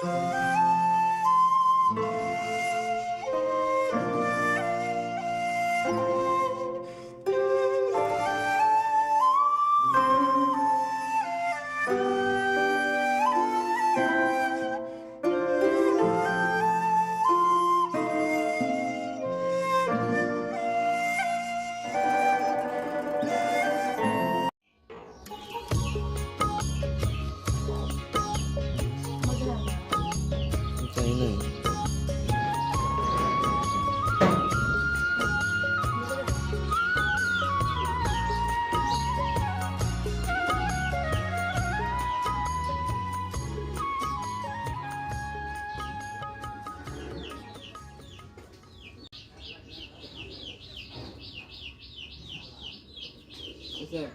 তাই again.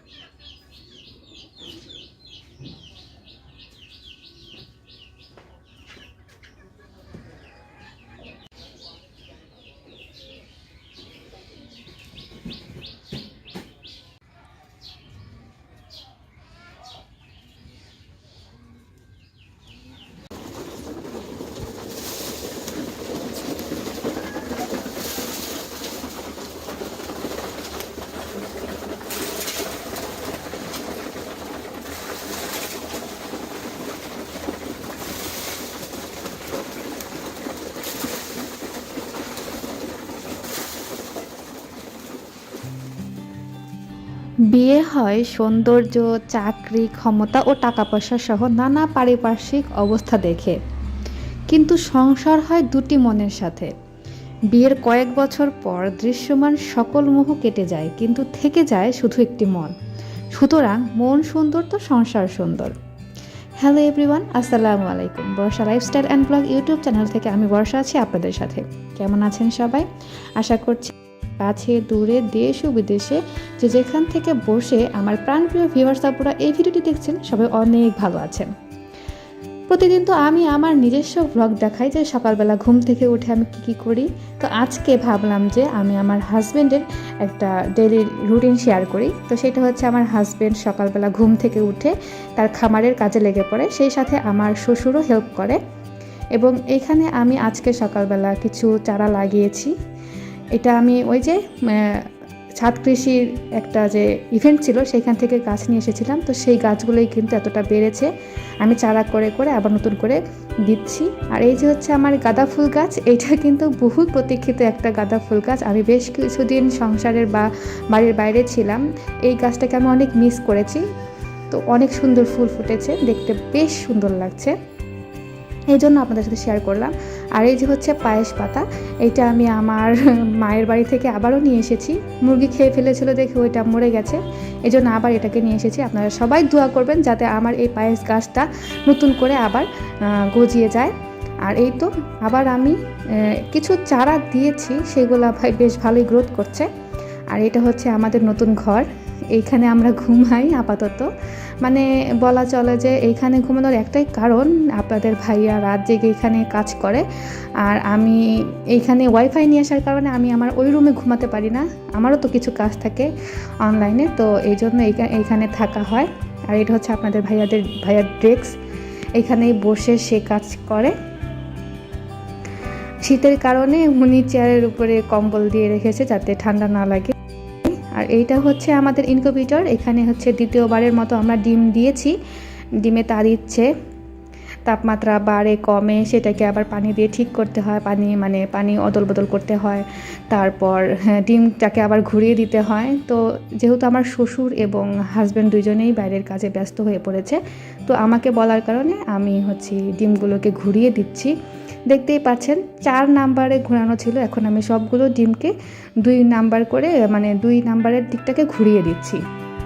বিয়ে হয়, সৌন্দর্য, চাকরি, ক্ষমতা ও টাকা পয়সা সহ নানা পারিপার্শ্বিক অবস্থা দেখে। কিন্তু সংসার হয় দুটি মনের সাথে। বিয়ের কয়েক বছর পর দৃশ্যমান সকল মোহ কেটে যায়, কিন্তু থেকে যায় শুধু একটি মন। সুতরাং মন সুন্দর তো সংসার সুন্দর। হ্যালো এভরিওয়ান, আসসালামু আলাইকুম। Barsha lifestyle and blog YouTube channel থেকে আমি বর্ষা আছি আপনাদের সাথে। কেমন আছেন সবাই? আশা করছি কাছে দূরে দেশ ও বিদেশে যে যেখান থেকে বসে আমার প্রাণপ্রিয় ভিউয়ার্স আপুরা এই ভিডিওটি দেখছেন, সবাই অনেক ভালো আছেন। প্রতিদিন তো আমি আমার নিজস্ব ব্লগ দেখাই যে সকালবেলা ঘুম থেকে উঠে আমি কী কী করি। তো আজকে ভাবলাম যে আমি আমার হাজব্যান্ডের একটা ডেলি রুটিন শেয়ার করি। তো সেটা হচ্ছে আমার হাজব্যান্ড সকালবেলা ঘুম থেকে উঠে তার খামারের কাজে লেগে পড়ে, সেই সাথে আমার শ্বশুরও হেল্প করে। এবং এখানে আমি আজকে সকালবেলা কিছু চারা লাগিয়েছি। এটা আমি ওই যে ছাদ কৃষির একটা যে ইভেন্ট ছিল, সেখান থেকে গাছ নিয়ে এসেছিলাম। তো সেই গাছগুলোই কিন্তু এতটা বেড়েছে। আমি চারা করে করে আবার নতুন করে দিচ্ছি। আর এই যে হচ্ছে আমার গাঁদা ফুল গাছ, এইটা কিন্তু বহু প্রতীক্ষিত একটা গাঁদা ফুল গাছ। আমি বেশ কিছুদিন সংসারের বা বাড়ির বাইরে ছিলাম। এই গাছটাকে আমি অনেক মিস করেছি। তো অনেক সুন্দর ফুল ফুটেছে। দেখতে বেশ সুন্দর লাগছে। এই জন্য আপনাদের সাথে শেয়ার করলাম। আর এই যে হচ্ছে পায়েস পাতা, এটা আমি আমার মায়ের বাড়ি থেকে আবারও নিয়ে এসেছি। মুরগি খেয়ে ফেলেছিল দেখে ওইটা মরে গেছে। এই জন্য আবার এটাকে নিয়ে এসেছি। আপনারা সবাই দোয়া করবেন যাতে আমার এই পায়েস গাছটা নতুন করে আবার গজিয়ে যায়। আর এই তো আবার আমি কিছু চারা দিয়েছি, সেগুলো ভাই বেশ ভালোই গ্রোথ করছে। আর এটা হচ্ছে আমাদের নতুন ঘর। এইখানে আমরা ঘুমাই আপাতত। মানে বলা চলে যে এইখানে ঘুমানোর একটাই কারণ আপনাদের ভাইয়া রাত জেগে এখানে কাজ করে। আর আমি এইখানে ওয়াইফাই নিয়ে আসার কারণে আমি আমার ওই রুমে ঘুমাতে পারি না। আমারও তো কিছু কাজ থাকে অনলাইনে তো এই জন্য এইখা- এইখানে থাকা হয়। আর এটা হচ্ছে আপনাদের ভাইয়াদের, ভাইয়ার ডেস্ক। এখানেই বসে সে কাজ করে। শীতের কারণে উনি চেয়ারের উপরে কম্বল দিয়ে রেখেছে যাতে ঠান্ডা না লাগে। আর এইটা হচ্ছে আমাদের ইনকিউবেটর এখানে হচ্ছে দ্বিতীয়বারের মতো আমরা ডিম দিয়েছি। ডিমে তার দিচ্ছে তাপমাত্রা বাড়ে কমে সেটাকে আবার পানি দিয়ে ঠিক করতে হয় পানি মানে পানি অদল বদল করতে হয়। তারপর হ্যাঁ, ডিমটাকে আবার ঘুরিয়ে দিতে হয়। তো যেহেতু আমার শ্বশুর এবং হাজব্যান্ড দুজনেই বাইরের কাজে ব্যস্ত হয়ে পড়েছে তো আমাকে বলার কারণে আমি হচ্ছে ডিমগুলোকে ঘুরিয়ে দিচ্ছি। দেখতেই পাচ্ছেন, চার নাম্বারে ঘোরানো ছিল। এখন আমি সবগুলো ডিমকে দুই নাম্বার করে মানে দুই নাম্বারের দিকটাকে ঘুরিয়ে দিচ্ছি।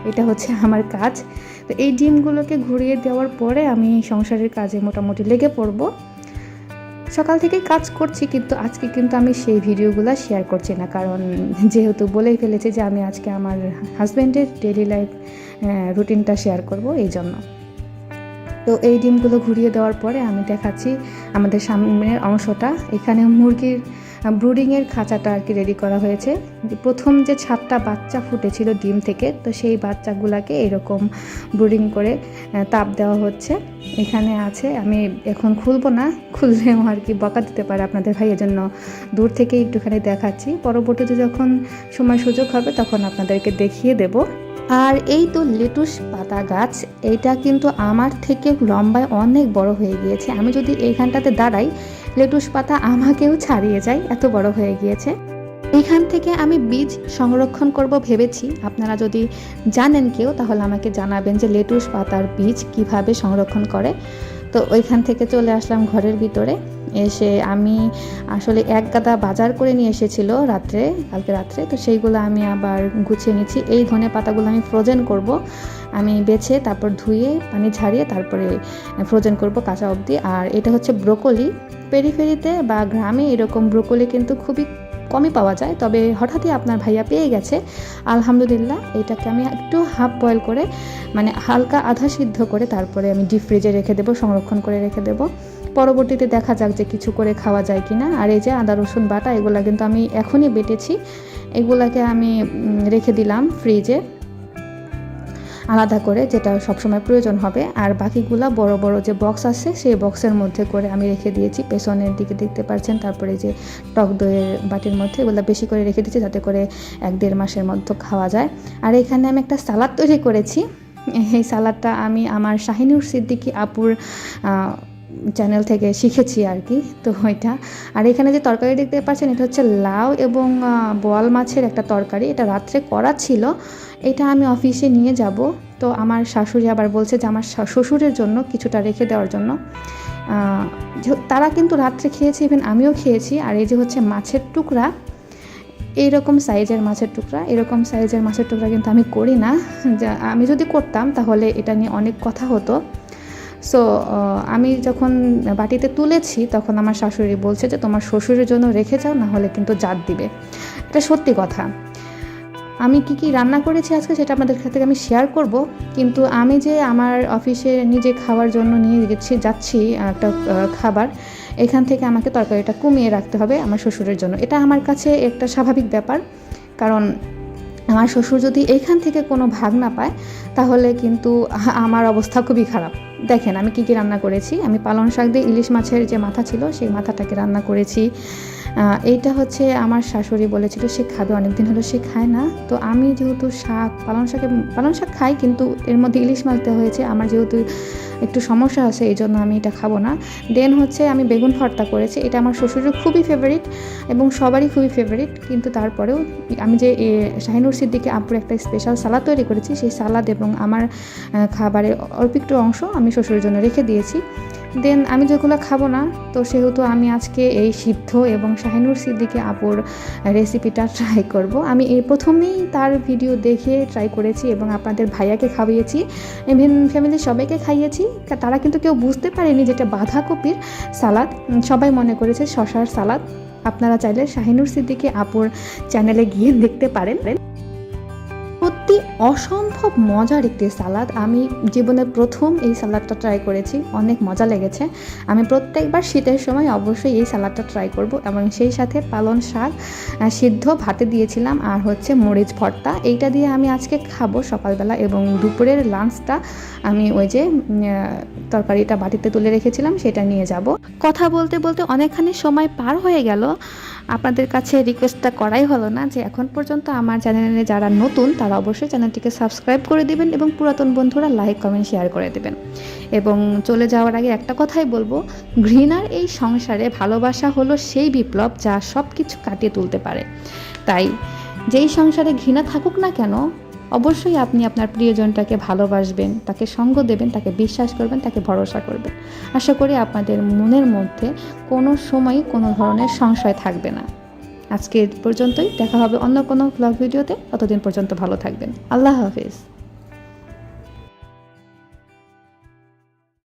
এটা হচ্ছে আমার কাজ। তো এই ডিমগুলোকে ঘুরিয়ে দেওয়ার পরে আমি সংসারের কাজে মোটামুটি লেগে পড়ব। সকাল থেকেই কাজ করছি, কিন্তু আজকে কিন্তু আমি সেই ভিডিওগুলো শেয়ার করছি না। কারণ যেহেতু বলেই ফেলেছি যে আমি আজকে আমার হাজব্যান্ডের ডেলি লাইফ রুটিনটা শেয়ার করব, এই জন্য। তো এই ডিমগুলো ঘুরিয়ে দেওয়ার পরে আমি দেখাচ্ছি আমাদের সামনের অংশটা। এখানে মুরগির ব্রুডিংয়ের খাঁচাটা আর কি রেডি করা হয়েছে। প্রথম যে সাতটা বাচ্চা ফুটেছিল ডিম থেকে, তো সেই বাচ্চাগুলাকে এরকম ব্রুডিং করে তাপ দেওয়া হচ্ছে। এখানে আছে, আমি এখন খুলবো না, খুললেও আর কি বকা দিতে পারে আপনাদের ভাই, এজন্য দূর থেকে একটুখানি দেখাচ্ছি। পরবর্তীতে যখন সময় সুযোগ হবে, তখন আপনাদেরকে দেখিয়ে দেব। আর এই তো লেটুস পাতা গাছ, এইটা কিন্তু আমার থেকে লম্বায় অনেক বড় হয়ে গিয়েছে। আমি যদি এইখানটাতে দাঁড়াই, লেটুস পাতা আমাকেও ছাড়িয়ে যায়, এত বড় হয়ে গিয়েছে। এইখান থেকে আমি বীজ সংরক্ষণ করব ভেবেছি। আপনারা যদি জানেন কেউ, তাহলে আমাকে জানাবেন যে লেটুস পাতার বীজ কীভাবে সংরক্ষণ করে। তো ওইখান থেকে চলে আসলাম ঘরের ভিতরে। এসে আমি আসলে এক গাদা বাজার করে নিয়ে এসেছিল রাত্রে, কালকে রাত্রে। তো সেইগুলো আমি আবার গুছিয়ে নিচ্ছি। এই ধনে পাতাগুলো আমি ফ্রোজেন করব। আমি বেছে, তারপর ধুয়ে, পানি ঝারিয়ে তারপরে ফ্রোজেন করব কাঁচা অবধি। আর এটা হচ্ছে ব্রোকলি। পেরিফেরিতে বা গ্রামে এরকম ব্রোকলি কিন্তু খুবই কমই পাওয়া যায়, তবে হঠাৎই আপনার ভাইয়া পেয়ে গেছে। আলহামদুলিল্লাহ, এটাকে আমি একটু হাফ বয়েল করে মানে হালকা আধা সিদ্ধ করে তারপরে আমি ডিপ ফ্রিজে রেখে দেবো, সংরক্ষণ করে রেখে দেবো। পরবর্তীতে দেখা যাক যে কিছু করে খাওয়া যায় কি না আর এই যে আদা, রসুন বাটা, এগুলো কিন্তু আমি এখনই বেটেছি। এগুলাকে আমি রেখে দিলাম ফ্রিজে। আলাদা করে, যেটা সবসময় প্রয়োজন হবে। আর বাকিগুলা বড় বড় যে বক্স আছে, সেই বক্সের মধ্যে করে আমি রেখে দিয়েছি। পেছনের দিকে দেখতে পাচ্ছেন, তারপরে যে টক দইয়ের বাটির মধ্যে এগুলো বেশি করে রেখে দিয়েছি, যাতে করে এক দেড় মাসের মধ্যে খাওয়া যায়। আর এখানে আমি একটা সালাদ তৈরি করেছি। এই সালাদটা আমি আমার শাহিনুর সিদ্দিকি আপুর চ্যানেল থেকে শিখেছি আর কি, তো ওইটা। আর এখানে যে তরকারি দেখতে পাচ্ছেন, এটা হচ্ছে লাউ এবং বোয়াল মাছের একটা তরকারি। এটা রাত্রে করা ছিল। এটা আমি অফিসে নিয়ে যাব। তো আমার শাশুড়ি আবার বলছে যে, আমার শ্বশুরের জন্য কিছুটা রেখে দেওয়ার জন্য। তারা কিন্তু রাত্রে খেয়েছে ইভেন আমিও খেয়েছি। আর এই যে হচ্ছে মাছের টুকরা, এইরকম সাইজের মাছের টুকরা, এরকম সাইজের মাছের টুকরা কিন্তু আমি করি না। আমি যদি করতাম তাহলে এটা নিয়ে অনেক কথা হতো। সো আমি যখন বাটিতে তুলেছি, তখন আমার শাশুড়ি বলছে যে, তোমার শ্বশুরের জন্য রেখে যাও না হলে কিন্তু জাত দিবে। এটা সত্যি কথা। আমি কি কি রান্না করেছি আজকে সেটা আপনাদের থেকে আমি শেয়ার করব। কিন্তু আমি যে আমার অফিসে নিজে খাওয়ার জন্য নিয়ে গেছি, যাচ্ছি, একটা খাবার, এখান থেকে আমাকে তরকারিটা কমিয়ে রাখতে হবে আমার শ্বশুরের জন্য। এটা আমার কাছে একটা স্বাভাবিক ব্যাপার। কারণ আমার শ্বশুর যদি এইখান থেকে কোনো ভাগ না পায়, তাহলে কিন্তু আমার অবস্থা খুবই খারাপ। দেখেন আমি কি কি রান্না করেছি। আমি পালং শাক দিয়ে ইলিশ মাছের যে মাথা ছিল, সেই মাথাটাকে রান্না করেছি। এইটা হচ্ছে আমার শাশুড়ি বলেছিল, সে খাবে অনেক দিন হলো সে খায় না। তো আমি যেহেতু শাক, পালং শাকে, পালং শাক খাই, কিন্তু এর মধ্যে ইলিশ মাছ দেওয়া হয়েছে, আমার যেহেতু একটু সমস্যা আছে, এই জন্য আমি এটা খাব না। দেন হচ্ছে আমি বেগুন ভর্তা করেছি, এটা আমার শ্বশুরের খুবই ফেভারিট এবং সবারই খুবই ফেভারিট কিন্তু তারপরেও আমি যে শাহিনুর সিদ্দিকে আপুর একটা স্পেশাল সালাদ তৈরি করেছি, সেই সালাদ এবং আমার খাবারের অল্প একটু অংশ আমি শ্বশুরের জন্য রেখে দিয়েছি। দেন আমি যেগুলো খাব না, তো সেহেতু আমি আজকে এই সিদ্ধ এবং শাহিনুর সিদ্দিকে আপুর রেসিপিটা ট্রাই করব। আমি এই প্রথমেই তার ভিডিও দেখে ট্রাই করেছি এবং আপনাদের ভাইয়াকে খাইয়েছি ইভেন ফ্যামিলির সবাইকে খাইয়েছি। তারা কিন্তু কেউ বুঝতে পারেনি যেটা বাঁধাকপির সালাদ। সবাই মনে করেছে শশার সালাদ। আপনারা চাইলে শাহিনুর সিদ্দিকি আপুর চ্যানেলে গিয়ে দেখতে পারেন। অসম্ভব মজার একটি সালাদ। আমি জীবনে প্রথম এই সালাদটা ট্রাই করেছি, অনেক মজা লেগেছে। আমি প্রত্যেকবার শীতের সময় অবশ্যই এই সালাদটা ট্রাই করব এবং সেই সাথে পালন শাক সিদ্ধ ভাতে দিয়েছিলাম আর হচ্ছে মরিচ ভর্তা। এইটা দিয়ে আমি আজকে খাব সকালবেলা এবং দুপুরের লাঞ্চটা আমি ওই যে তরকারিটা বাটিতে তুলে রেখেছিলাম, সেটা নিয়ে যাব। কথা বলতে বলতে অনেকখানি সময় পার হয়ে গেল। আপনাদের কাছে রিকোয়েস্টটা করাই হলো না যে এখন পর্যন্ত আমার চ্যানেলে যারা নতুন, তারা অবশ্যই চ্যানেলটিকে সাবস্ক্রাইব করে দিবেন এবং পুরাতন বন্ধুরা লাইক কমেন্ট শেয়ার করে দেবেন। এবং চলে যাওয়ার আগে একটা কথাই বলব, ঘৃণার এই সংসারে ভালোবাসা হলো সেই বিপ্লব যা সব কিছু কাটিয়ে তুলতে পারে। তাই যেই সংসারে ঘৃণা থাকুক না কেন অবশ্যই আপনি আপনার প্রিয়জনটাকে ভালোবাসবেন, তাকে সঙ্গ দেবেন, তাকে বিশ্বাস করবেন, তাকে ভরসা করবেন। আশা করি আপনাদের মনের মধ্যে কোনো সময়ই কোনো ধরনের সংশয় থাকবে না। আজকে পর্যন্তই। দেখা হবে অন্য কোনো ব্লগ ভিডিওতে। ততদিন পর্যন্ত ভালো থাকবেন। আল্লাহ হাফিজ।